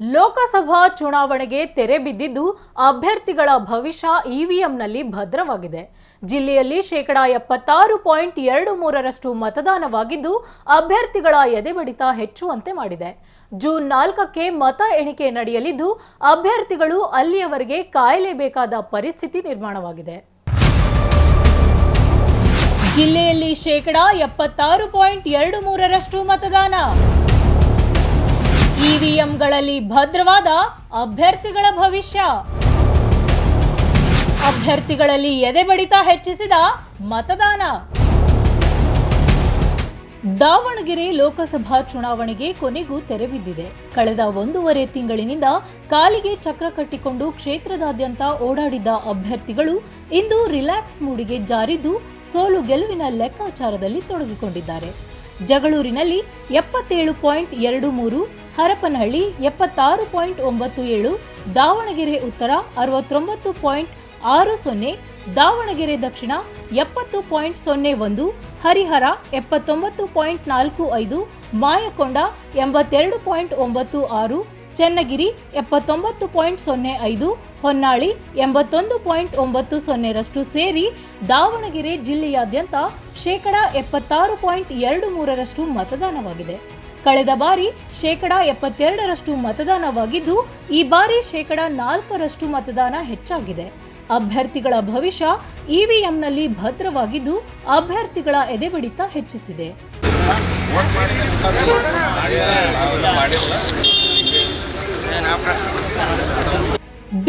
ಲೋಕಸಭಾ ಚುನಾವಣೆಗೆ ತೆರೆ ಬಿದ್ದಿದ್ದು ಅಭ್ಯರ್ಥಿಗಳ ಭವಿಷ್ಯ ಇವಿಎಂನಲ್ಲಿ ಭದ್ರವಾಗಿದೆ. ಜಿಲ್ಲೆಯಲ್ಲಿ ಶೇಕಡಾ ಎಪ್ಪತ್ತಾರು ಪಾಯಿಂಟ್ ಎರಡು ಮೂರರಷ್ಟು ಮತದಾನವಾಗಿದ್ದು ಅಭ್ಯರ್ಥಿಗಳ ಎದೆಬಡಿತ ಹೆಚ್ಚುವಂತೆ ಮಾಡಿದೆ. ಜೂನ್ ನಾಲ್ಕಕ್ಕೆ ಮತ ಎಣಿಕೆ ನಡೆಯಲಿದ್ದು ಅಭ್ಯರ್ಥಿಗಳು ಅಲ್ಲಿಯವರೆಗೆ ಕಾಯಲೇಬೇಕಾದ ಪರಿಸ್ಥಿತಿ ನಿರ್ಮಾಣವಾಗಿದೆ. ಜಿಲ್ಲೆಯಲ್ಲಿ ಶೇಕಡಾ ಎಪ್ಪತ್ತಾರು ಪಾಯಿಂಟ್ ಎರಡು ಮೂರರಷ್ಟು ಮತದಾನ. ಇವಿಎಂಗಳಲ್ಲಿ ಭದ್ರವಾದ ಅಭ್ಯರ್ಥಿಗಳ ಭವಿಷ್ಯ. ಅಭ್ಯರ್ಥಿಗಳಲ್ಲಿ ಎದೆಬಡಿತ ಹೆಚ್ಚಿಸಿದ ಮತದಾನ. ದಾವಣಗೆರೆ ಲೋಕಸಭಾ ಚುನಾವಣೆಗೆ ಕೊನೆಗೂ ತೆರೆ ಬಿದ್ದಿದೆ. ಕಳೆದ ಒಂದೂವರೆ ತಿಂಗಳಿನಿಂದ ಕಾಲಿಗೆ ಚಕ್ರ ಕಟ್ಟಿಕೊಂಡು ಕ್ಷೇತ್ರದಾದ್ಯಂತ ಓಡಾಡಿದ್ದ ಅಭ್ಯರ್ಥಿಗಳು ಇಂದು ರಿಲ್ಯಾಕ್ಸ್ ಮೂಡಿಗೆ ಜಾರಿದ್ದು ಸೋಲು ಗೆಲುವಿನ ಲೆಕ್ಕಾಚಾರದಲ್ಲಿ ತೊಡಗಿಕೊಂಡಿದ್ದಾರೆ. ಜಗಳೂರಿನಲ್ಲಿ ಎಪ್ಪತ್ತೇಳು ಪಾಯಿಂಟ್ ಎರಡು ಮೂರು, ಹರಪನಹಳ್ಳಿ ಎಪ್ಪತ್ತಾರು ಪಾಯಿಂಟ್ ಒಂಬತ್ತು ಏಳು, ದಾವಣಗೆರೆ ಉತ್ತರ ಅರವತ್ತೊಂಬತ್ತು ಪಾಯಿಂಟ್ ಆರು ಸೊನ್ನೆ, ದಾವಣಗೆರೆ ದಕ್ಷಿಣ ಎಪ್ಪತ್ತು ಪಾಯಿಂಟ್ ಸೊನ್ನೆ ಒಂದು, ಹರಿಹರ ಎಪ್ಪತ್ತೊಂಬತ್ತು ಪಾಯಿಂಟ್ ನಾಲ್ಕು ಐದು, ಮಾಯಕೊಂಡ ಎಂಬತ್ತೆರಡು ಪಾಯಿಂಟ್ ಒಂಬತ್ತು ಆರು ಚನ್ನಗಿರಿ ಎಪ್ಪತ್ತೊಂಬತ್ತು ಪಾಯಿಂಟ್ ಸೊನ್ನೆ ಐದು, ಹೊನ್ನಾಳಿ ಎಂಬತ್ತೊಂದು ಪಾಯಿಂಟ್ ಒಂಬತ್ತು ಸೊನ್ನೆರಷ್ಟು ಸೇರಿ ದಾವಣಗೆರೆ ಜಿಲ್ಲೆಯಾದ್ಯಂತ ಶೇಕಡಾ ಎಪ್ಪತ್ತಾರು ಪಾಯಿಂಟ್ ಎರಡು ಮೂರರಷ್ಟು ಮತದಾನವಾಗಿದೆ. ಕಳೆದ ಬಾರಿ ಶೇಕಡಾ ಎಪ್ಪತ್ತೆರಡರಷ್ಟು ಮತದಾನವಾಗಿದ್ದು, ಈ ಬಾರಿ ಶೇಕಡಾ ನಾಲ್ಕರಷ್ಟು ಮತದಾನ ಹೆಚ್ಚಾಗಿದೆ. ಅಭ್ಯರ್ಥಿಗಳ ಭವಿಷ್ಯ ಇವಿಎಂನಲ್ಲಿ ಭದ್ರವಾಗಿದ್ದು, ಅಭ್ಯರ್ಥಿಗಳ ಎದೆಬಡಿತ ಹೆಚ್ಚಿಸಿದೆ.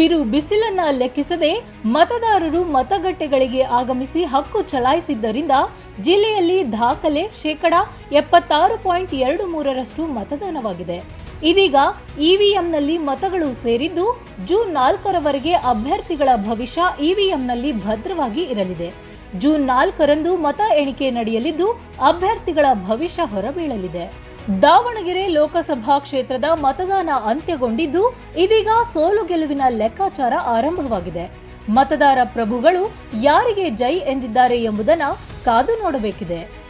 ಬಿರು ಬಿಸಿಲನ್ನ ಲೆಕ್ಕಿಸದೆ ಮತದಾರರು ಮತಗಟ್ಟೆಗಳಿಗೆ ಆಗಮಿಸಿ ಹಕ್ಕು ಚಲಾಯಿಸಿದ್ದರಿಂದ ಜಿಲ್ಲೆಯಲ್ಲಿ ದಾಖಲೆ ಶೇಕಡಾ ಎಪ್ಪತ್ತಾರು ಪಾಯಿಂಟ್ ಎರಡು ಮೂರರಷ್ಟು ಮತದಾನವಾಗಿದೆ. ಇದೀಗ ಇವಿಎಂನಲ್ಲಿ ಮತಗಳು ಸೇರಿದ್ದು ಜೂನ್ ನಾಲ್ಕರವರೆಗೆ ಅಭ್ಯರ್ಥಿಗಳ ಭವಿಷ್ಯ ಇವಿಎಂನಲ್ಲಿ ಭದ್ರವಾಗಿ ಇರಲಿದೆ. ಜೂನ್ ನಾಲ್ಕರಂದು ಮತ ಎಣಿಕೆ ನಡೆಯಲಿದ್ದು ಅಭ್ಯರ್ಥಿಗಳ ಭವಿಷ್ಯ ಹೊರಬೀಳಲಿದೆ. ದಾವಣಗೆರೆ ಲೋಕಸಭಾ ಕ್ಷೇತ್ರದ ಮತದಾನ ಅಂತ್ಯಗೊಂಡಿದ್ದು, ಇದೀಗ ಸೋಲು ಗೆಲುವಿನ ಲೆಕ್ಕಾಚಾರ ಆರಂಭವಾಗಿದೆ. ಮತದಾರ ಪ್ರಭುಗಳು ಯಾರಿಗೆ ಜೈ ಎಂದಿದ್ದಾರೆ ಎಂಬುದನ್ನು ಕಾದು ನೋಡಬೇಕಿದೆ.